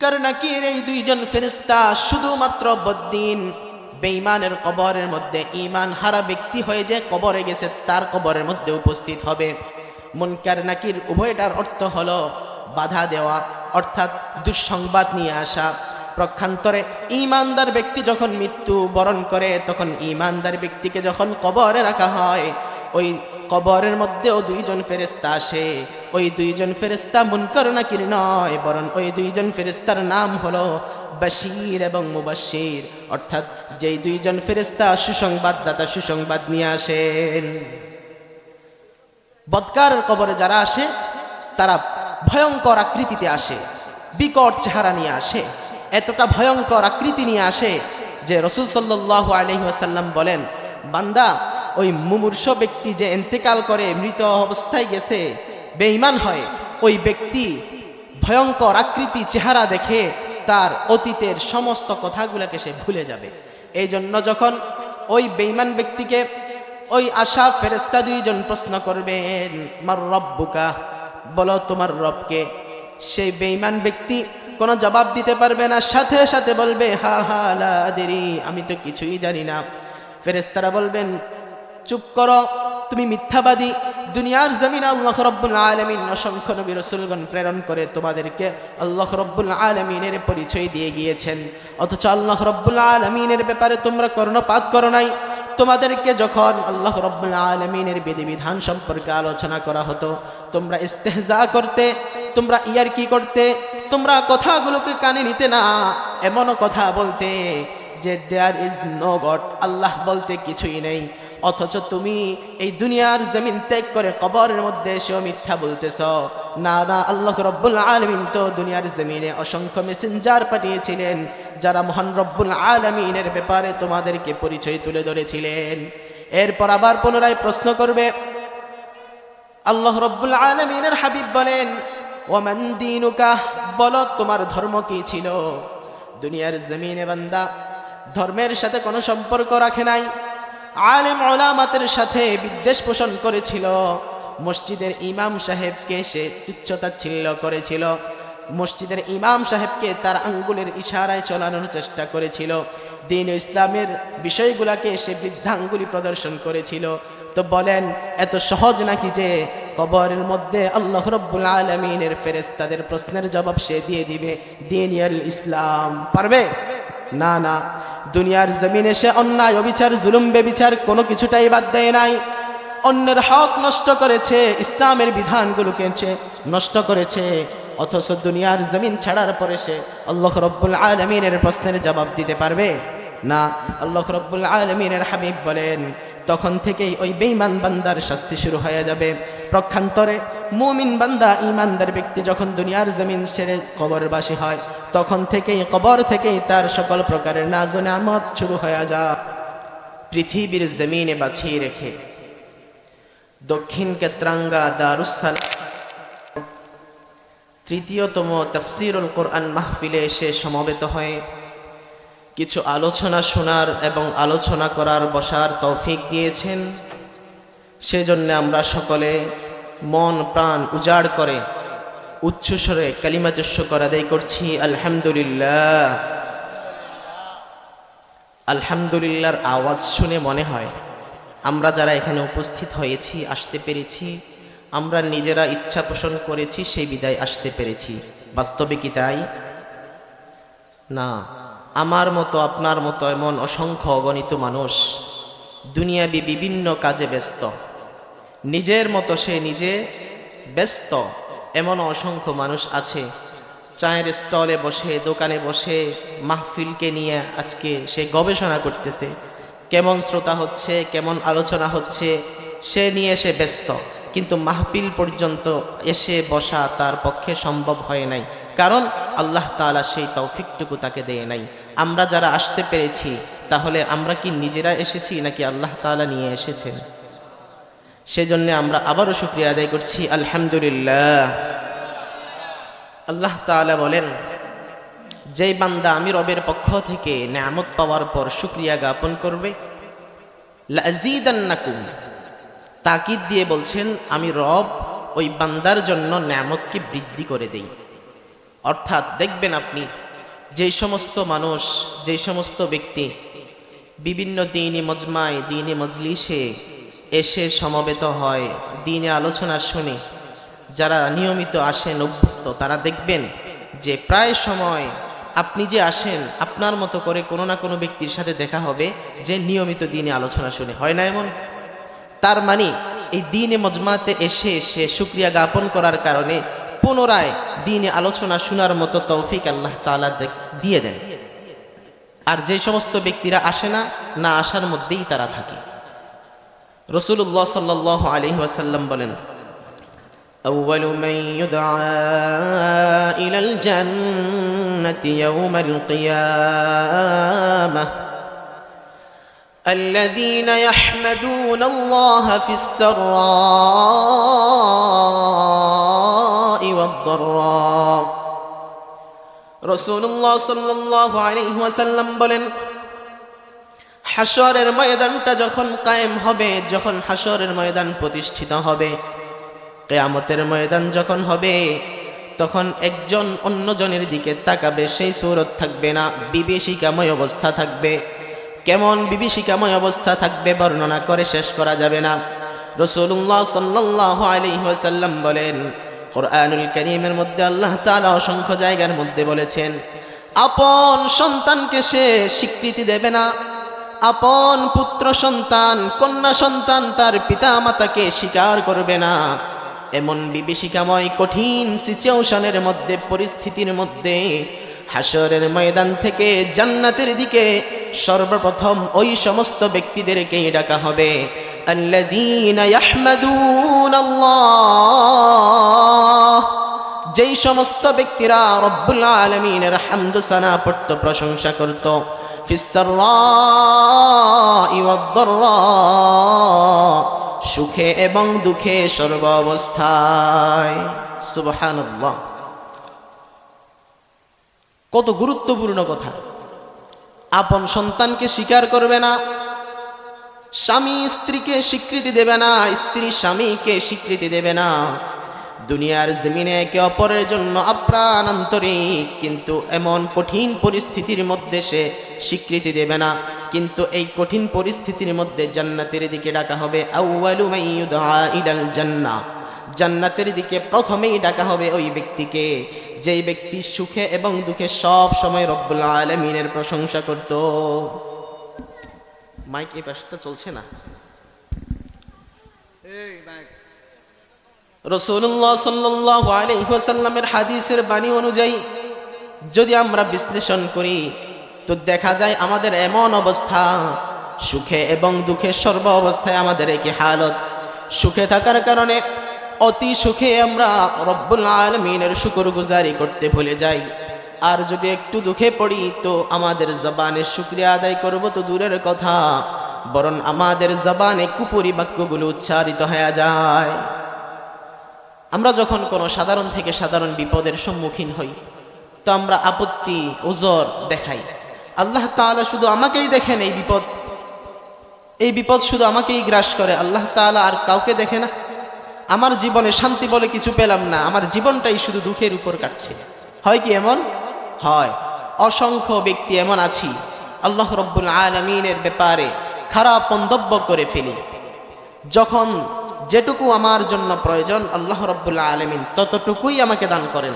মুনকার নাকির এই দুইজন ফেরেস্তা শুধুমাত্র বদ্দিন। বেঈমানের কবরের মধ্যে ইমান হারা ব্যক্তি হয়ে যে কবরে গেছে, তার কবরের মধ্যে উপস্থিত হবে। মুনকার নাকির উভয়টার অর্থ হলো বাধা দেওয়া, অর্থাৎ দুঃসংবাদ নিয়ে আসা। প্রক্ষান্তরে ইমানদার ব্যক্তি যখন মৃত্যু বরণ করে, তখন ইমানদার ব্যক্তিকে যখন কবরে রাখা হয়, ওই কবরের মধ্যেও দুইজন ফেরেস্তা আসে। ওই দুইজন ফেরেস্তা মুনকার নাকির নয়, বরং ওই দুইজন ফেরেস্তার নাম হলো বাশির এবং মুবাশির অর্থাৎ যেই দুইজন ফেরেস্তা সুসংবাদদাতা সুসংবাদ নিয়ে আসেন। বদকার কবরে যারা আসে, তারা ভয়ঙ্কর আকৃতিতে আসে, বিকট চেহারা নিয়ে আসে, এতটা ভয়ঙ্কর আকৃতি নিয়ে আসে যে রসুল সাল্লাহ আলহিহাসাল্লাম বলেন, বান্দা, ওই মুমূর্ষ ব্যক্তি যে এন্তেকাল করে মৃত অবস্থায় গেছে বেঈমান হয়। ওই ব্যক্তি ভয়ঙ্কর আকৃতি চেহারা দেখে তার অতীতের সমস্ত কথাগুলোকে সে ভুলে যাবে। এই জন্য যখন ওই বেঈমান ব্যক্তিকে ওই আশা ফেরেস্তা দুইজন প্রশ্ন করবেন, মার রব্বুকা বলো, তোমার রবকে? সেই বেঈমান ব্যক্তি কোনো জবাব দিতে পারবে না, সাথে সাথে বলবে, হা হা, লা আদেরি, আমি তো কিছুই জানি না। ফেরেস্তারা বলবেন চুপ করো। তুমি মিথ্যাবাদী। দুনিয়ার জমিন আল্লাহ রব্বুল আলমিন অসংখ্য নবী রসুলগণ প্রেরণ করে তোমাদেরকে আল্লাহ রব্বুল আলমিনের পরিচয় দিয়ে গিয়েছেন। অথচ আল্লাহ রব্বুল আলমিনের ব্যাপারে তোমরা কর্ণপাত করো নাই। তোমাদেরকে যখন আল্লাহ রব্বুল আলমিনের বিধিবিধান সম্পর্কে আলোচনা করা হতো, তোমরা ইস্তেহজা করতে, তোমরা ইয়ার কি করতে, তোমরা কথাগুলোকে কানে নিতে না, এমনও কথা বলতে যে there is no God Allah বলতে কিছুই নেই। অথচ তুমি এই দুনিয়ার জমিন ত্যাগ করে কবরের মধ্যে এসেও মিথ্যা বলতেছ। না না, আল্লাহ রব্বুল আলমিন তো দুনিয়ার জমিনে অসংখ্য মেসেঞ্জার পাঠিয়েছিলেন, যারা মহান রব্বুল আলমিনের ব্যাপারে তোমাদেরকে পরিচয় তুলে ধরেছিলেন। এরপর আবার পুনরায় প্রশ্ন করবে, আল্লাহ রব্বুল আলমিনের হাবিব বলেন ওমান দিনুকা? বলো, তোমার ধর্ম কি ছিল? দুনিয়ার জমিনে বান্দা ধর্মের সাথে কোনো সম্পর্ক রাখে নাই। আলেম ওলামাতের সাথে বিদ্বেষ পোষণ করেছিল। মসজিদের ইমাম সাহেবকে সে তুচ্ছতা তুচ্ছতাচ্ছিল্য করেছিল। মসজিদের ইমাম সাহেবকে তার আঙ্গুলের ইশারায় চলানোর চেষ্টা করেছিল। দিন ইসলামের বিষয়গুলাকে সে বৃদ্ধাঙ্গুলি প্রদর্শন করেছিল। তো বলেন, এত সহজ নাকি যে কবরের মধ্যে আল্লাহ রব্বুল আলমিনের ফেরেস্তাদের প্রশ্নের জবাব সে দিয়ে দিবে? দিন ইসলাম। পারবে? না না। দুনিয়ার জমিনে সে অন্যায়, অবিচার, জুলুম, বেবিচার কোনো কিছুটাই বাদ দেয় নাই। অন্যের হক নষ্ট করেছে, ইসলামের বিধানগুলো সে নষ্ট করেছে। অথচ দুনিয়ার জমিন ছাড়ার পরে সে আল্লাহ রব্বুল আলমিনের প্রশ্নের জবাব দিতে পারবে? না। আল্লাহ রব্বুল আলমিনের হাবিব বলেন তখন থেকেই ওই বেঈমান বান্দার শাস্তি শুরু হয়ে যাবে। প্রক্ষান্তরে মুমিন বান্দা ইমানদার ব্যক্তি যখন দুনিয়ার জমিন ছেড়ে কবরবাসী হয়, তখন থেকেই, কবর থেকেই তার সকল প্রকারের নাজ নামত শুরু হয়ে যা পৃথিবীর জমিনে বাছিয়ে রেখে দক্ষিণ কেত্রাঙ্গা দারুসাল তৃতীয়তম তফসিরুল কোরআন মাহফিলে এসে সমবেত হয়ে কিছু আলোচনা শোনার এবং আলোচনা করার বসার তৌফিক দিয়েছেন। সেজন্য আমরা সকলে মন, প্রাণ উজাড় করে উচ্চস্বরে করা দেয় করছি। আলহামদুলিল্লাহ। আলহামদুলিল্লাহর আওয়াজ শুনে মনে হয় আমরা যারা এখানে উপস্থিত হয়েছি, আসতে পেরেছি, আমরা নিজেরা ইচ্ছা পোষণ করেছি, সেই বিদায় আসতে পেরেছি। বাস্তবে কি তাই? না। আমার মতো, আপনার মতো এমন অসংখ্য অগণিত মানুষ দুনিয়াবি বিভিন্ন কাজে ব্যস্ত। নিজের মতো সে নিজে ব্যস্ত, এমন অসংখ্য মানুষ আছে। চায়ের স্টলে বসে, দোকানে বসে মাহফিলকে নিয়ে আজকে সে গবেষণা করতেছে। কেমন শ্রোতা হচ্ছে, কেমন আলোচনা হচ্ছে, সে নিয়ে সে ব্যস্ত। কিন্তু মাহফিল পর্যন্ত এসে বসা তার পক্ষে সম্ভব হয় নাই। কারণ আল্লাহ তাআলা সেই তৌফিকটুকু তাকে দেয় নাই। আমরা যারা আসতে পেরেছি, তাহলে আমরা কি নিজেরা এসেছি নাকি আল্লাহ তাআলা নিয়ে এসেছেন? সেজন্য আমরা আবারও শুক্রিয়া আদায় করছি, আলহামদুলিল্লাহ। আল্লাহ তাআলা বলেন যেই বান্দা আমি রবের পক্ষ থেকে নেয়ামত পাওয়ার পর শুক্রিয়া জ্ঞাপন করবে তাকিদ দিয়ে বলছেন, আমি রব ওই বান্দার জন্য নেয়ামতকে বৃদ্ধি করে দেই। অর্থাৎ দেখবেন আপনি যেই সমস্ত মানুষ, যেই সমস্ত ব্যক্তি বিভিন্ন দিনই মজমায়, দিনে মজলিসে এসে সমবেত হয়, দিনে আলোচনা শুনে, যারা নিয়মিত আসেন, অভ্যস্ত, তারা দেখবেন যে প্রায় সময় আপনি যে আসেন, আপনার মতো করে কোনো না কোনো ব্যক্তির সাথে দেখা হবে যে নিয়মিত দিনে আলোচনা শুনে। হয় না এমন? তার মানে এই দিনে মজমাতে এসে সে সুক্রিয়া জ্ঞাপন করার কারণে পুনরায় দিনে আলোচনা শোনার মতো তৌফিক আল্লাহ তাআলা দে- দিয়ে দেন আর যে সমস্ত ব্যক্তিরা আসে না না আসার মধ্যেই তারা থাকে রসুল্লাহ সাল্লাহ আলহি ওয়াসাল্লাম বলেন أول من يدعى إلى الجنة يوم القيامة الذين يحمدون الله في السراء والضراء رسول الله صلى الله عليه وسلم বলেন হাসরের ময়দানটা যখন কায়েম হবে যখন হাসরের ময়দান প্রতিষ্ঠিত হবে কেয়ামতের ময়দান যখন হবে তখন একজন অন্যজনের দিকে তাকাবে সেই সুরত থাকবে না বিভীষিকাময় অবস্থা থাকবে কেমন বিভীষিকাময় অবস্থা থাকবে বর্ণনা করে শেষ করা যাবে না রসুল্লাহ সাল্লাহ আলহিহাসাল্লাম বলেন কোরআনুল করিমের মধ্যে আল্লাহ তাআলা অসংখ্য জায়গার মধ্যে বলেছেন, আপন সন্তানকে সে স্বীকৃতি দেবে না। আপন পুত্র সন্তান, কন্যা সন্তান তার পিতা মাতাকে স্বীকার করবে না। এমন বিভীষিকাময় কঠিন সিচুয়েশনের মধ্যে, পরিস্থিতির মধ্যে হাসরের ময়দান থেকে জান্নাতের দিকে সর্বপ্রথম ওই সমস্ত ব্যক্তিদেরকেই ডাকা হবে। যেই সমস্ত ব্যক্তিরা রব্বুল আলমিনের হামদু সানা পড়ত, প্রশংসা করত সুখে এবং দুঃখে সর্ব অবস্থায়। সুবহানাল্লাহ। কত গুরুত্বপূর্ণ কথা। আপন সন্তানকে স্বীকার করবে না স্বামী স্ত্রীকে স্বীকৃতি দেবে না, স্ত্রী স্বামীকে স্বীকৃতি দেবে না। দুনিয়ার জমিনে একে অপরের জন্য আপ্রাণ আন্তরিক কিন্তু এমন কঠিন পরিস্থিতির মধ্যে সে স্বীকৃতি দেবে না। কিন্তু এই কঠিন পরিস্থিতির মধ্যে জান্নাতের দিকে ডাকা হবে। জান্নাহ। জান্নাতের দিকে প্রথমেই ডাকা হবে ওই ব্যক্তিকে, যেই ব্যক্তি সুখে এবং দুঃখে সব সময় রব্বুল আলমিনের প্রশংসা করত। মাইক এই পাশটা চলছে না। রসুল্লাহ সাল্লাহ আলহিহাসাল্লামের হাদিসের বাণী অনুযায়ী যদি আমরা বিশ্লেষণ করি তো দেখা যায় আমাদের এমন অবস্থা সুখে এবং দুঃখে সর্ব অবস্থায় আমাদের একই হালত। সুখে থাকার কারণে অতি সুখে আমরা রব্বুল আলমিনের শুকর গুজারি করতে ভুলে যাই। আর যদি একটু দুঃখে পড়ি, তো আমাদের জবানের শুক্রিয়া আদায় করব তো দূরের কথা। বরং আমাদের জবানে কুফুরি বাক্যগুলো উচ্চারিত হয়ে যায়। আমরা যখন কোনো সাধারণ থেকে সাধারণ বিপদের সম্মুখীন হই, তো আমরা আপত্তি ওজর দেখাই। আল্লাহ তাআলা শুধু আমাকেই দেখেন এই বিপদ। এই বিপদ শুধু আমাকেই গ্রাস করে। আল্লাহ তাআলা আর কাউকে দেখে না। আমার জীবনে শান্তি বলে কিছু পেলাম না। আমার জীবনটাই শুধু দুঃখের উপর কাটছে। হয় কি এমন? হয়। অসংখ্য ব্যক্তি এমন আছি, আল্লাহ রব্বুল আলমিনের ব্যাপারে খারাপ মন্তব্য করে ফেলি। যখন যেটুকু আমার জন্য প্রয়োজন, আল্লাহ রব্বুল্লাহ আলমিন ততটুকুই আমাকে দান করেন।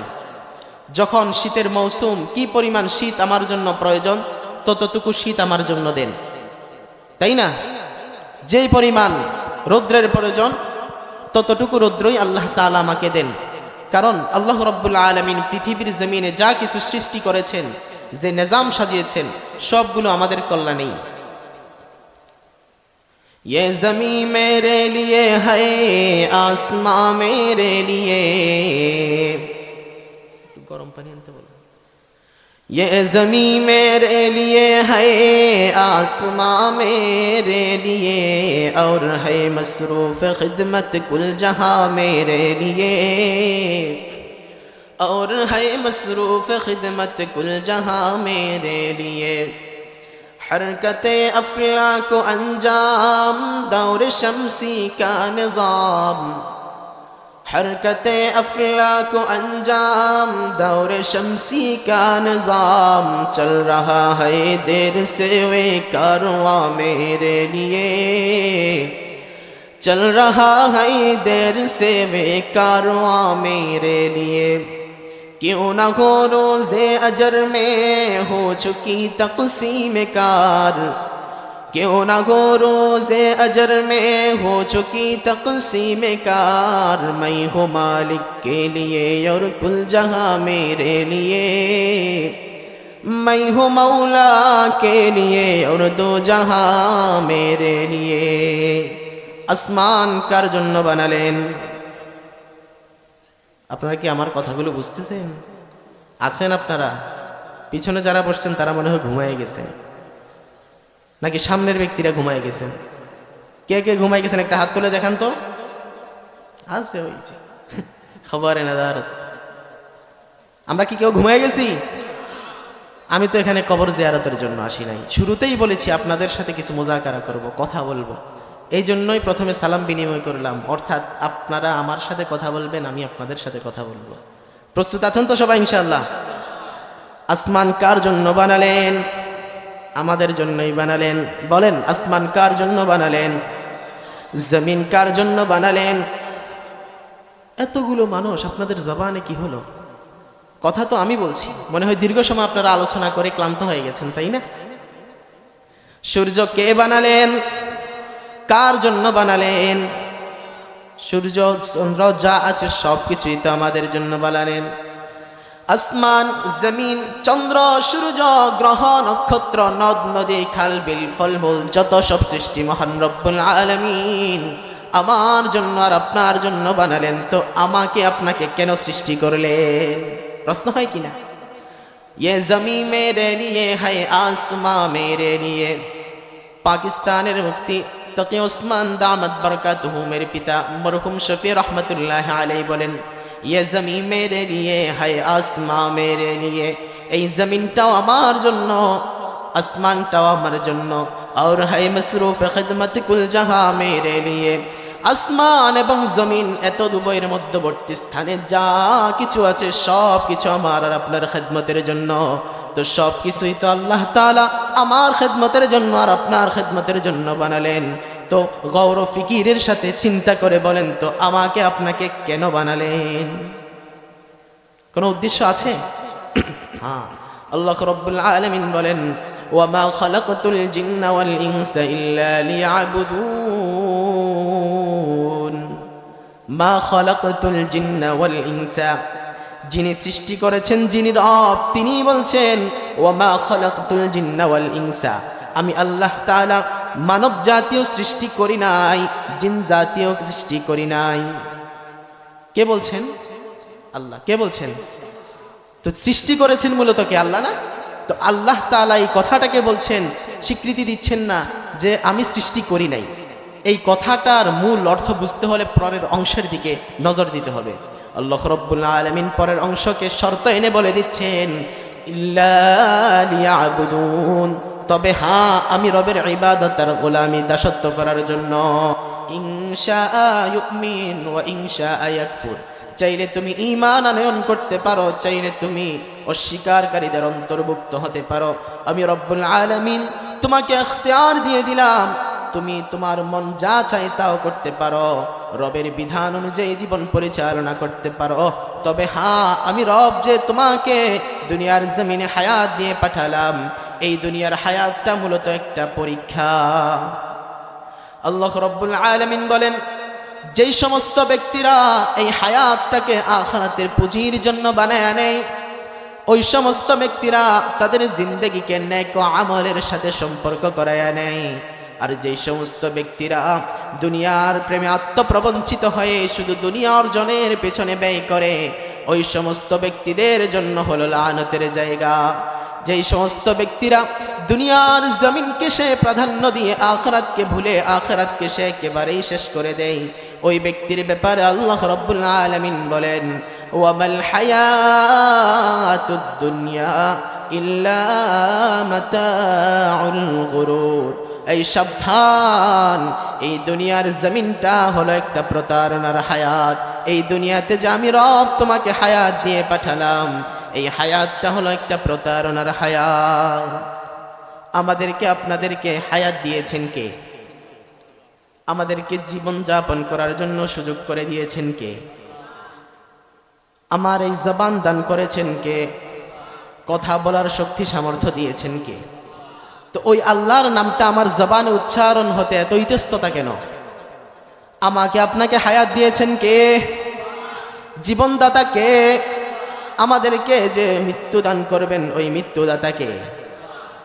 যখন শীতের মৌসুম কি পরিমাণ শীত আমার জন্য প্রয়োজন, ততটুকু শীত আমার জন্য দেন। তাই না? যেই পরিমাণ রৌদ্রের প্রয়োজন, ততটুকু রৌদ্রই আল্লাহ তাআলা আমাকে দেন। কারণ আল্লাহ রব্বুল আলমিন পৃথিবীর জমিনে যা কিছু সৃষ্টি করেছেন যে নিজাম সাজিয়েছেন সবগুলো আমাদের কল্যাণেই ये जमी मेरे लिए है आसमां मेरे लिए गरम पानी یہ زمین میرے لیے ہے، آسماں میرے لیے، اور ہے مصروف خدمت کل جہاں میرے لیے۔ اور ہے مصروف خدمت کل جہاں میرے لیے۔ حرکت افلا کو انجام، دور شمسی کا نظام۔ حرکت افلا کو انجام، دور شمسی کا نظام چل رہا ہے، دیر سے وے کارواں میرے لیے۔ چل رہا ہے، دیر سے وے کارواں میرے لیے۔ کیوں نہ ہو روزے اجر میں ہو چکی تقسیم کار क्यों न हो रोजे अजर में हो चुकी तकसीम कार मैं हूँ मालिक के लिए और कुल जहाँ मेरे लिए मैं हूँ मौला के लिए और दो जहाँ मेरे लिए আসমান কার জন্য বানালেন আপনারা কি আমার কথাগুলো বুঝতেছেন আছেন আপনারা পিছনে যারা বসছেন তারা মনে হয় ঘুমায় গেছেন নাকি সামনের ব্যক্তিরা ঘুমায় গেছেন? কে কে ঘুমায় গেছেন? একটা হাত তুলে দেখান তো। আছে ওই যে। খবর এনাদার আমরা কি কেউ ঘুমায় গেছি? আমি তো এখানে কবর জিয়ারতের জন্য আসি নাই। শুরুতেই বলেছি আপনাদের সাথে কিছু মোজাকারা করব, কথা বলব। এই জন্যই প্রথমে সালাম বিনিময় করলাম। অর্থাৎ আপনারা আমার সাথে কথা বলবেন, আমি আপনাদের সাথে কথা বলব। প্রস্তুত আছেন তো সবাই ইনশাল্লাহ আসমান কার জন্য বানালেন? আমাদের জন্যই বানালেন। বলেন, আসমান কার জন্য বানালেন? জমিন কার জন্য বানালেন? এতগুলো মানুষ, আপনাদের জবানে কি হলো? কথা তো আমি বলছি। মনে হয় দীর্ঘ সময় আপনারা আলোচনা করে ক্লান্ত হয়ে গেছেন, তাই না? সূর্য কে বানালেন? কার জন্য বানালেন? সূর্য, চন্দ্র যা আছে সব কিছুই তো আমাদের জন্য বানালেন। আসমান জমিন চন্দ্র সূর্য গ্রহ নক্ষত্র নদ নদী খাল বিল ফলমূল যত সব সৃষ্টি মহান রব্বুল আলামিন আমার জন্য আর আপনার জন্য বানালেন তো আমাকে আপনাকে কেন সৃষ্টি করলেন প্রশ্ন হয় কিনা ये जमी मेरे लिए है आसमां मेरे लिए পাকিস্তানের মুফতি তকি ওসমান দামত বরকাতুহু মেরে পিতা মরহুম শফি রহমতুল্লাহ আলাই বলেন ইয়ে জমি মেরে লিয়ে হায় আসমা মেরে লিয়ে এই জমিনটাও আমার জন্য, আসমানটাও আমার জন্য। আর হায় মসরুফ খিদমত কুল জাহা মেরে লিয়ে আসমান এবং জমিন এত দুবইয়ের মধ্যবর্তী স্থানে যা কিছু আছে, সব কিছু আমার আর আপনার খেদমতের জন্য। তো সব কিছুই তো আল্লাহ তাআলা আমার খেদমতের জন্য আর আপনার খেদমতের জন্য বানালেন। তো গৌর ফিকিরের সাথে চিন্তা করে বলেন তো, আমাকে আপনাকে কেন বানালেন? কোনো উদ্দেশ্য আছে? হ্যাঁ আল্লাহ রব্বুল আলামিন বলেন, ওয়ামা খালাকতুল জিন্না ওয়াল ইনসা ইল্লা লিয়াবুদুন। মা খালাকতুল জিন্না ওয়াল ইনসা, যিনি সৃষ্টি করেছেন যিনি রব তিনি বলছেন, ওয়ামা খালাকতুল জিন্না ওয়াল ইনসা। আমি আল্লাহ তাআলা মানব জাতীয় সৃষ্টি করি নাই জিন জাতীয় সৃষ্টি করি নাই। কে বলছেন? আল্লাহ। কে বলছেন? তো সৃষ্টি করেছেন মূলত কে? আল্লাহ না? তো আল্লাহ তাআলা এই কথাটাকে বলছেন, স্বীকৃতি দিচ্ছেন না যে আমি সৃষ্টি করি নাই। এই কথাটার মূল অর্থ বুঝতে হলে পরের অংশের দিকে নজর দিতে হবে। আল্লাহ রব্বুল আলমিন পরের অংশকে শর্ত এনে বলে দিচ্ছেন, ইল্লা তবে হ্যাঁ আমি রবের ইবাদত আর গোলামি দাসত্ব করার জন্য। ইনশা ইউমিন ওয়া ইনশা ইয়াকফুর। চাইলে তুমি ঈমান আনয়ন করতে পারো, চাইলে তুমি অস্বীকারীদের অন্তর্ভুক্ত হতে পারো। আমি রব্বুল আলামিন তোমাকে এখতিয়ার দিয়ে দিলাম, তুমি তোমার মন যা চাই তাও করতে পারো। রবের বিধান অনুযায়ী জীবন পরিচালনা করতে পারো। তবে হ্যাঁ আমি রব যে তোমাকে দুনিয়ার জমিনে হায়াত দিয়ে পাঠালাম এই দুনিয়ার হায়াতটা মূলত একটা পরীক্ষা। আল্লাহ রব্বুল আলামিন বলেন, যেই সমস্ত ব্যক্তিরা এই হায়াতটাকে আখারাতের পুঁজির জন্য বানায় নেয় ওই সমস্ত ব্যক্তিরা তাদের জিন্দগিকে ন্যাক আমলের সাথে সম্পর্ক করায় নেয় আর যেই সমস্ত ব্যক্তিরা দুনিয়ার প্রেমে আত্মপ্রবঞ্চিত হয়ে শুধু দুনিয়া অর্জনের পেছনে ব্যয় করে, ওই সমস্ত ব্যক্তিদের জন্য হলো লানতের জায়গা। যেই সমস্ত ব্যক্তিরা দুনিয়ার জমিনকে সে প্রাধান্য দিয়ে আখরাতকে ভুলে আখরাতকে সে একেবারেই শেষ করে দেয়। ওই ব্যক্তির ব্যাপারে আল্লাহ রব্বুল আলামিন বলেন, ওয়ামাল হায়াতুদ দুনিয়া ইল্লা এই সাবধান, এই দুনিয়ার জমিনটা হলো একটা প্রতারণার হায়াত। এই দুনিয়াতে যে আমি রব তোমাকে হায়াত দিয়ে পাঠালাম এই হায়াতটা হলো একটা প্রতারণার হায়াত। আমাদেরকে আপনাদেরকে হায়াত দিয়েছেন কে? আমাদেরকে জীবন যাপন করার জন্য সুযোগ করে দিয়েছেন কে? আমার এই জবান দান করেছেন কে? কথা বলার শক্তি সামর্থ্য দিয়েছেন কে? তো ওই আল্লাহর নামটা আমার জবানে উচ্চারণ হতে এত ইতস্ততা কেন? আমাকে আপনাকে হায়াত দিয়েছেন কে? জীবনদাতা কে? আমাদেরকে যে মৃত্যু দান করবেন, ওই মৃত্যুদাতাকে।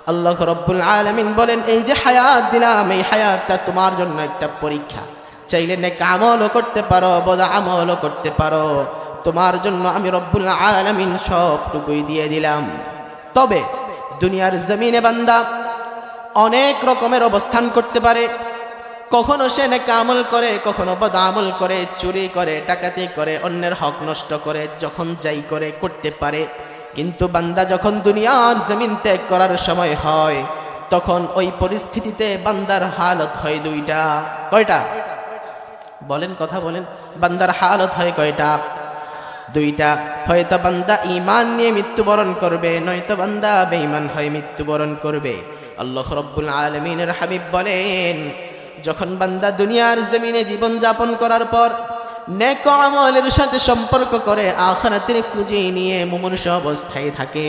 আল্লাহ রব্বুল আলমিন বলেন, এই যে হায়াত দিলাম, এই হায়াতটা তোমার জন্য একটা পরীক্ষা। চাইলে নেক আমলও করতে পারো বদ আমলও করতে পারো। তোমার জন্য আমি রব্বুল আলমিন সবটুকুই দিয়ে দিলাম। তবে দুনিয়ার জমিনে বান্দা অনেক রকমের অবস্থান করতে পারে। কখনো সে নেক আমল করে, কখনো বদ আমল করে, চুরি করে, ডাকাতি করে, অন্যের হক নষ্ট করে, যখন যাই করে করতে পারে। কিন্তু বান্দা যখন দুনিয়ার জমিন ত্যাগ করার সময় হয়, তখন ওই পরিস্থিতিতে বান্দার হালত হয় দুইটা। কয়টা? বলেন কথা বলেন। বান্দার হালত হয় কয়টা? দুইটা। হয়তো বান্দা ইমান নিয়ে মৃত্যুবরণ করবে, নয়তো বান্দা বেঈমান হয়ে মৃত্যুবরণ করবে। আল্লাহ রব্বুল আলমিনের হাবিব বলেন যখন বান্দা দুনিয়ার জমিনে জীবন যাপন করার পর নেক আমলের সাথে সম্পর্ক করে আখরাতের ফুজি নিয়ে মুমনুষ অবস্থায় থাকে,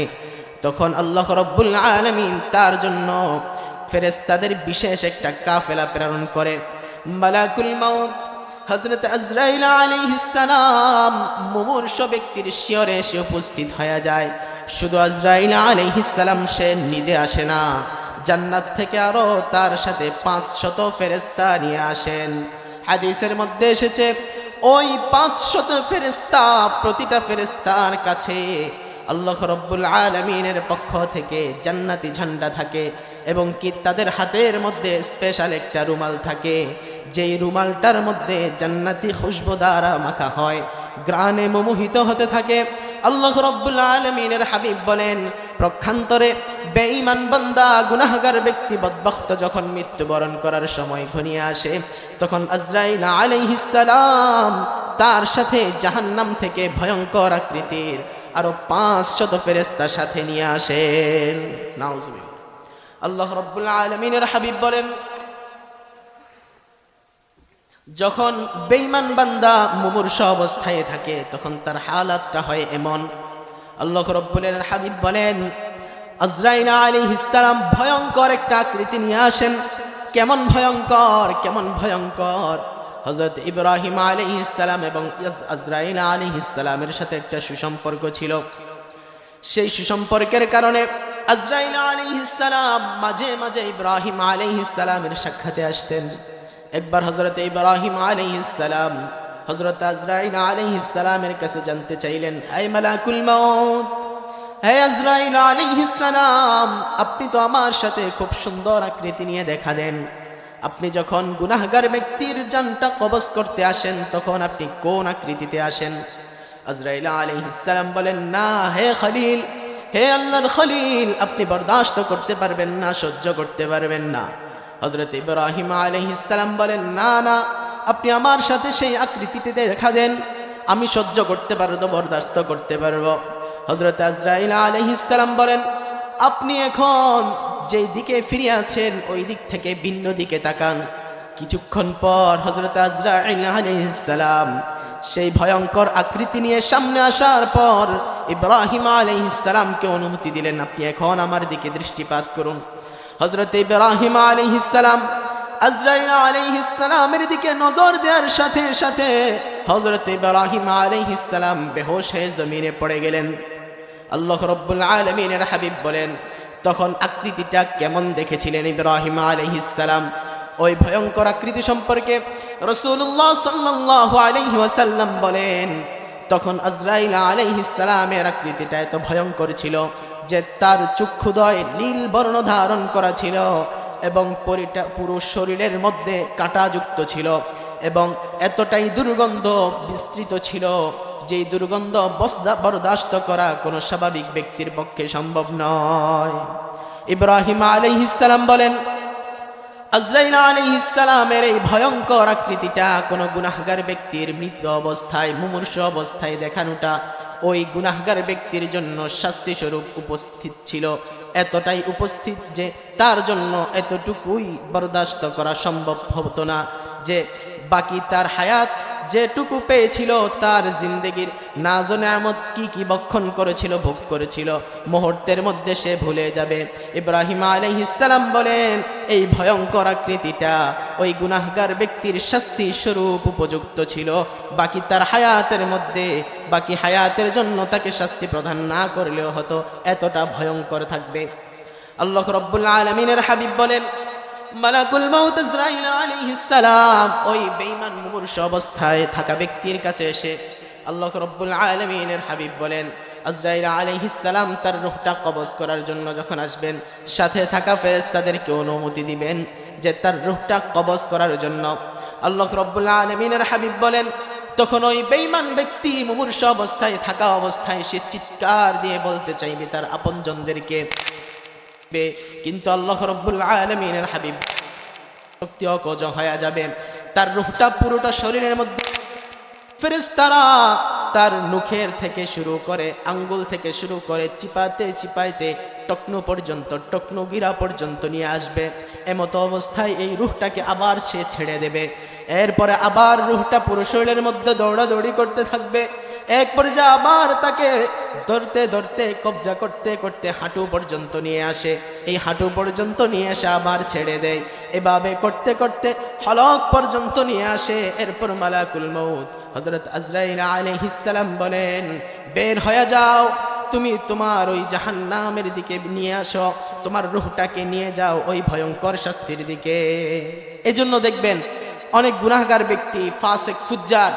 তখন আল্লাহ রব্বুল আলমিন তার জন্য ফেরেস্তাদের বিশেষ একটা কাফেলা প্রেরণ করে। মালাকুল মাউত হজরত আজরাইল আলাইহিসসালাম মুমূর্ষ ব্যক্তির শিয়রে এসে উপস্থিত হয়ে যায়। শুধু আজরাইল আলাইহিসসালাম সে নিজে আসে না জান্নাত থেকে আরও তার সাথে পাঁচ শত ফেরেস্তা নিয়ে আসেন। হাদিসের মধ্যে এসেছে, ওই পাঁচ শত ফেরেস্তা প্রতিটা ফেরেস্তার কাছে আল্লাহ রব্বুল আলমিনের পক্ষ থেকে জান্নাতি ঝান্ডা থাকে এবং কি তাদের হাতের মধ্যে স্পেশাল একটা রুমাল থাকে। যেই রুমালটার মধ্যে জান্নাতি খুশবু দ্বারা মাখা হয়, গ্রানে মোহিত হতে থাকে। আল্লাহ রব্বুল আলমিনের হাবিব বলেন প্রক্ষান্তরে বেঈমান বান্দা, গুনাহগার ব্যক্তি বদবক্ত যখন মৃত্যুবরণ করার সময় ঘনিয়ে আসে, তখন আজরাইল আলাইহিসসালাম তার সাথে জাহান্নাম থেকে ভয়ঙ্কর আকৃতির আরও পাঁচ শত সাথে নিয়ে আসেন। নাউজুবিল্লাহ। আল্লাহ রব্বুল আলমিনের হাবিব বলেন, যখন বেইমান বান্দা মুমূর্ষ অবস্থায় থাকে, তখন তার হালাতটা হয় এমন আল্লাহ রব্বুলের হাবিব বলেন আজরাইনা আলী ইসলাম ভয়ঙ্কর একটা আকৃতি নিয়ে আসেন। কেমন ভয়ঙ্কর কেমন ভয়ঙ্কর। হজরত ইব্রাহিম আলী ইসলাম এবং আজরাইল আলী ইসলামের সাথে একটা সুসম্পর্ক ছিল। সেই সুসম্পর্কের কারণে আজরাইল আলী ইসলাম মাঝে মাঝে ইব্রাহিম আলী ইসলামের সাক্ষাতে আসতেন। একবার হজরত ইব্রাহিম আলী ইসলাম হজরত আজরাইল আলী কাছে জানতে চাইলেন, আই মালাকুল হে আজরাইল আলী আপনি তো আমার সাথে খুব সুন্দর আকৃতি নিয়ে দেখা দেন। আপনি যখন গুনাহগার ব্যক্তির জানটা কবজ করতে আসেন, তখন আপনি কোন আকৃতিতে আসেন? আজরাইল আলাইহিসসালাম বলেন, না, হে খলিল, হে আল্লাহর খলিল, আপনি বরদাস্ত করতে পারবেন না, সহ্য করতে পারবেন না। হজরত ইব্রাহিম আলাইহিসসালাম বলেন, না না আপনি আমার সাথে সেই আকৃতিতে দেখা দেন, আমি সহ্য করতে পারব, বরদাস্ত করতে পারব। হজরত আজরাইল আলাইহিসসালাম বলেন, আপনি এখন যেই দিকে ফিরে আছেন, ওই দিক থেকে ভিন্ন দিকে তাকান। কিছুক্ষণ পর হজরত আজরাইল আলাইহিসসালাম সেই ভয়ঙ্কর আকৃতি নিয়ে সামনে আসার পর ইব্রাহিম আলাইহিসসালামকে অনুমতি দিলেন, আপনি এখন আমার দিকে দৃষ্টিপাত করুন। হজরত ইব্রাহিম আলাইহিসসালাম আজরাইল আলাইহিসসালামের দিকে নজর দেওয়ার সাথে সাথে হজরত ইব্রাহিম আলাইহিসসালাম বেহোশ হয়ে জমিনে পড়ে গেলেন। আল্লাহ রব্বুল আলমিনের হাবিব বলেন, তখন আকৃতিটা কেমন দেখেছিলেন ইব্রাহিম আলহিসাম ওই ভয়ঙ্কর আকৃতি সম্পর্কে রসুল্লাহ সাল্লাহ আলহি ওয়াসাল্লাম বলেন, তখন আজরাইল আলহিসামের আকৃতিটা এত ভয়ঙ্কর ছিল যে তার চক্ষুদয় নীল বর্ণ ধারণ করা ছিল। এবং পুরো শরীরের মধ্যে কাঁটাযুক্ত ছিল এবং এতটাই দুর্গন্ধ বিস্তৃত ছিল যেই দুর্গন্ধ বরদাস্ত করা কোনো স্বাভাবিক ব্যক্তির পক্ষে সম্ভব নয়। ইব্রাহিম আলাইহিসসালাম বলেন, আজরাইল আলাইহিস সালামের এই ভয়ঙ্কর আকৃতিটা কোন গুনাহগার ব্যক্তির মৃত অবস্থায়, মুমূর্ষ অবস্থায় দেখানোটা ওই গুনাহগার ব্যক্তির জন্য শাস্তি স্বরূপ উপস্থিত ছিল। এতটাই উপস্থিত যে তার জন্য এতটুকুই বরদাস্ত করা সম্ভব হতো না, যে বাকি তার হায়াত যেটুকু পেয়েছিল তার জিন্দগির নাজ নেয়ামত কি কি বক্ষণ করেছিল, ভোগ করেছিল। মুহূর্তের মধ্যে সে ভুলে যাবে। ইব্রাহিম আলাইহিসসালাম বলেন, এই ভয়ঙ্কর আকৃতিটা ওই গুনাহগার ব্যক্তির শাস্তি স্বরূপ উপযুক্ত ছিল। বাকি তার হায়াতের মধ্যে, বাকি হায়াতের জন্য তাকে শাস্তি প্রদান না করলেও হতো, এতটা ভয়ঙ্কর থাকবে। আল্লাহ রব্বুল আলমিনের হাবিব বলেন মালাকুল মাউত ইসরাইল আলাইহিস সালাম, ওই বেঈমান মুমূর্ষ অবস্থায় থাকা ব্যক্তির কাছে এসে আল্লাহ রব্বুল আলামিনের হাবিব বলেন, আজরাইল আলাইহিস সালাম তার রূহটা কবজ করার জন্য যখন আসবেন, সাথে থাকা ফেরেশতাদেরকে অনুমতি দিবেন যে তার রূহটা কবজ করার জন্য। আল্লাহ রব্বুল আলামিনের হাবিব বলেন, তখন ওই বেঈমান ব্যক্তি মুমূর্ষ অবস্থায় থাকা অবস্থায় সে চিৎকার দিয়ে বলতে চাইবে তার আপনজনদেরকে কিন্তু আল্লাহ রব্বুল আলমিনের হাবিব শক্তি অকজ হয়ে যাবে। তার রূহটা পুরোটা শরীরের মধ্যে ফেরেস্তারা তার মুখের থেকে শুরু করে, আঙ্গুল থেকে শুরু করে চিপাতে চিপাইতে, টকনো পর্যন্ত, টকনো গিরা পর্যন্ত নিয়ে আসবে। এমতো অবস্থায় এই রুহটাকে আবার সে ছেড়ে দেবে। এরপরে আবার রুহটা পুরো শরীরের মধ্যে দৌড়াদৌড়ি করতে থাকবে। এক পর্যায়ে আবার তাকে ধরতে ধরতে, কবজা করতে করতে হাঁটু পর্যন্ত নিয়ে আসে। এই হাঁটু পর্যন্ত নিয়ে এসে আবার ছেড়ে দেয়। এভাবে করতে করতে হলক পর্যন্ত নিয়ে আসে। এরপর মালাকুল মৌত হজরত আজরাইল আলাইহিসসালাম বলেন, বের হয়ে যাও। তুমি তোমার ওই জাহান্নামের দিকে নিয়ে আসো। তোমার রুহটাকে নিয়ে যাও ওই ভয়ঙ্কর শাস্তির দিকে। এজন্য দেখবেন অনেক গুনাহগার ব্যক্তি, ফাসেক, ফুজ্জার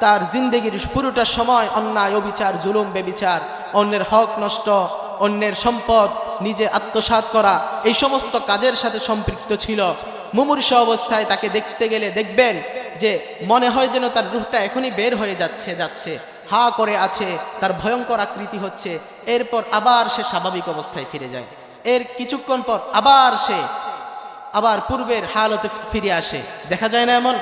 তার জিন্দগির পুরোটা সময় অন্যায়, অবিচার, জুলুম, বেবিচার। অন্যের হক নষ্ট, অন্যের সম্পদ নিজে আত্মসাৎ করা, এই সমস্ত কাজের সাথে সম্পৃক্ত ছিল। মুমূর্ষ অবস্থায় তাকে দেখতে গেলে দেখবেন যে মনে হয় যেন তার রূপটা এখনই বের হয়ে যাচ্ছে যাচ্ছে। হা করে আছে, তার ভয়ঙ্কর আকৃতি হচ্ছে। এরপর আবার সে স্বাভাবিক অবস্থায় ফিরে যায়। এর কিছুক্ষণ পর আবার সে, আবার পূর্বের হালতে ফিরে আসে। দেখা যায় না এমন?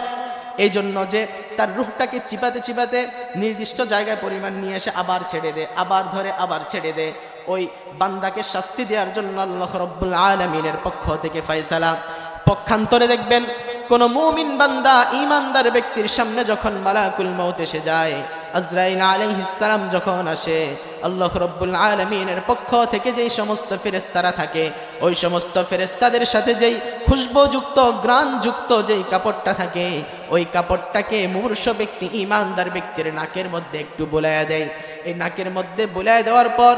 এই জন্য যে তার রুহটাকে চিপাতে চিপাতে নির্দিষ্ট জায়গায় পরিমাণ নিয়ে এসে আবার ছেড়ে দে, আবার ধরে আবার ছেড়ে দে। ওই বান্দাকে শাস্তি দেওয়ার জন্য আল্লাহ আলমিনের পক্ষ থেকে ফয়সালা। পক্ষান্তরে দেখবেন, কোন মুমিন বান্দা ইমানদার ব্যক্তির সামনে যখন মালাকুল মৌত এসে যায়, আজরাইল আলাইহিসসালাম যখন আসে আল্লাহ রব্বুল আলমিনের পক্ষ থেকে যেই সমস্ত ফেরেস্তারা থাকে, ওই সমস্ত ফেরেস্তাদের সাথে যেই খুশবুযুক্ত গ্রানযুক্ত যেই কাপড়টা থাকে, ওই কাপড়টাকে মূর্ষ ব্যক্তি, ইমানদার ব্যক্তির নাকের মধ্যে একটু বোলায়া দেয়। এই নাকের মধ্যে বোলায় দেওয়ার পর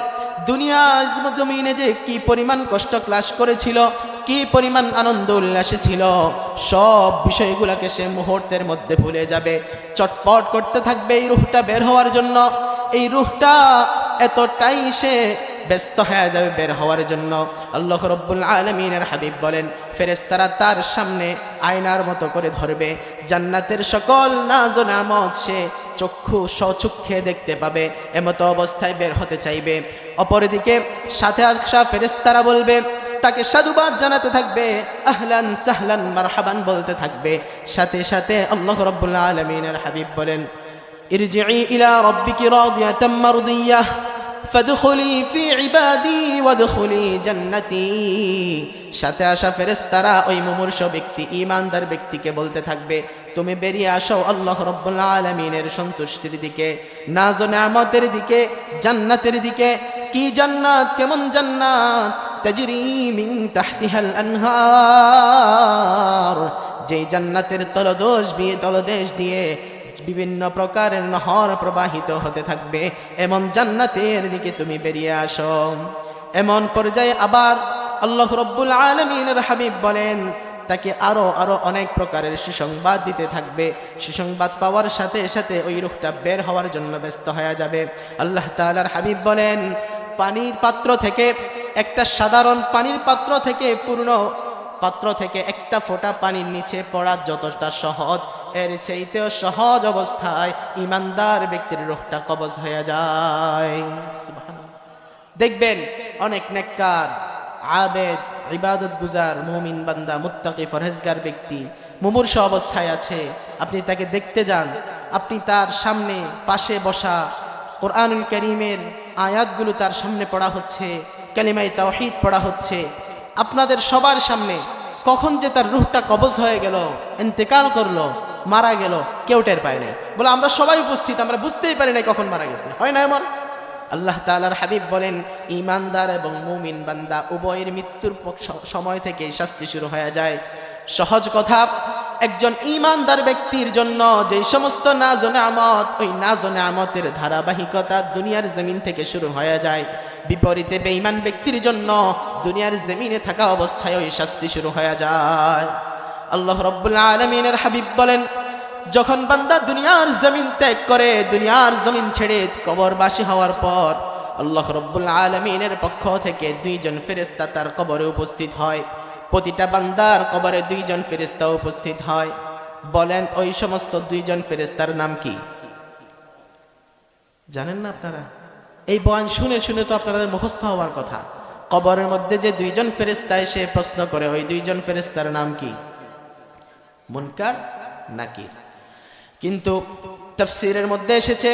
দুনিয়া জমিনে যে কি পরিমাণ কষ্ট ক্লাস করেছিল, কি পরিমাণ আনন্দ উল্লাসে ছিল, সব বিষয়গুলোকে সে মুহূর্তের মধ্যে ভুলে যাবে। চটপট করতে থাকবে এই রুহটা বের হওয়ার জন্য। এই রুহটা এতটাই সে ব্যস্ত হয়ে যাবে বের হওয়ার জন্য। আল্লাহ রব্বুল আলমিনের হাবিব বলেন ফেরেস্তারা তার সামনে আয়নার মতো করে ধরবে। জান্নাতের সকল নাজ নামত সে চক্ষু সচক্ষে দেখতে পাবে, এমতো অবস্থায় বের হতে চাইবে। অপরদিকে সাথে আসা ফেরেস্তারা বলবে, তাকে সাধুবাদ জানাতে থাকবে, আহলান সাহলান মারহাবান বলতে থাকবে। সাথে সাথে আল্লাহ রব্বুল আলমিনের হাবিব বলেন ইরজিই ইলা রব্বিকি রাদিয়াতাম মারদিয়াহ ফাদখুলি ফি ইবাদি ওয়াদখুলি জান্নাতি সাথে আসা ফেরেশতারা ওই মুমূর্ষ ব্যক্তি, ঈমানদার ব্যক্তিকে বলতে থাকবে, তুমি বেরিয়ে আসো আল্লাহ রাব্বুল আলামিনের সন্তুষ্টির দিকে নাজ নেয়ামতের দিকে, জান্নাতের দিকে। কি জান্নাত, কেমন জান্নাত? তাজরি মিন তাহতিহাল আনহার। যেই জান্নাতের তলদোষ দিয়ে তলদেশ দিয়ে বিভিন্ন প্রকারের নহর প্রবাহিত হতে থাকবে। এমন জান্নাতের দিকে তুমি বেরিয়ে আসো। এমন পর্যায়ে আবার আল্লাহ রব্বুল আলমিনের হাবিব বলেন, তাকে আরও আরও অনেক প্রকারের সুসংবাদ দিতে থাকবে। সুসংবাদ পাওয়ার সাথে সাথে ওই রূপটা বের হওয়ার জন্য ব্যস্ত হয়ে যাবে। আল্লাহ তালার হাবিব বলেন, পানির পাত্র থেকে একটা সাধারণ পানির পাত্র থেকে পূর্ণ পাত্র থেকে একটা ফোঁটা পানির নিচে পড়া যতটা সহজ এর চাইতেও সহজ অবস্থায় ইমানদার ব্যক্তির রোগটা কবজ হয়ে যায়। দেখবেন অনেক নেককার, আবেদ, ইবাদত গুজার মুমিন বান্দা, মুত্তাকি, ফরহেজগার ব্যক্তি মুমূর্ষ অবস্থায় আছে। আপনি তাকে দেখতে যান। আপনি তার সামনে, পাশে বসা কোরআনুল করিমের আয়াতগুলো তার সামনে পড়া হচ্ছে কালিমাই তাওহীদ পড়া হচ্ছে। আপনাদের সবার সামনে কখন যে তার রুহটা কবজ হয়ে গেল, ইন্তেকাল করল মারা গেল, কেউ টের পায় নাই। বলে, আমরা সবাই উপস্থিত, আমরা বুঝতেই পারি নাই কখন মারা গেছে। হয় না এমন? আল্লাহ তাআলার হাবিব বলেন ইমানদার এবং মুমিন বান্দা উভয়ের মৃত্যুর সময় থেকে শাস্তি শুরু হয়ে যায়। সহজ কথা, একজন ইমানদার ব্যক্তির জন্য যে সমস্ত নাজ নেয়ামত ওই নাজ ও নেয়ামতের ধারাবাহিকতা দুনিয়ার জমিন থেকে শুরু হয়ে যায়। বিপরীতে বেঈমান ব্যক্তির জন্য দুনিয়ার জমিনে থাকা অবস্থায় ওই শাস্তি শুরু হয়ে যায়। আল্লাহ রব্বুল আলমিনের হাবিব বলেন যখন বান্দা দুনিয়ার জমিন ত্যাগ করে, দুনিয়ার জমিন ছেড়ে কবরবাসী হওয়ার পর আল্লাহ রব্বুল আলমিনের পক্ষ থেকে দুইজন ফেরেস্তা তার কবরে উপস্থিত হয়। প্রতিটা বান্দার কবরে দুইজন ফেরেস্তা উপস্থিত হয়। বলেন, ওই সমস্ত দুইজন ফেরেস্তার নাম কি? জানেন না আপনারা? এই বয়ান শুনে শুনে তো আপনাদের মুখস্থ হওয়ার কথা। কবরের মধ্যে যে দুইজন ফেরেস্তা এসে প্রশ্ন করে, ওই দুইজন ফেরেস্তার নাম কি? মুনকার নাকির? কিন্তু তফসিরের মধ্যে এসেছে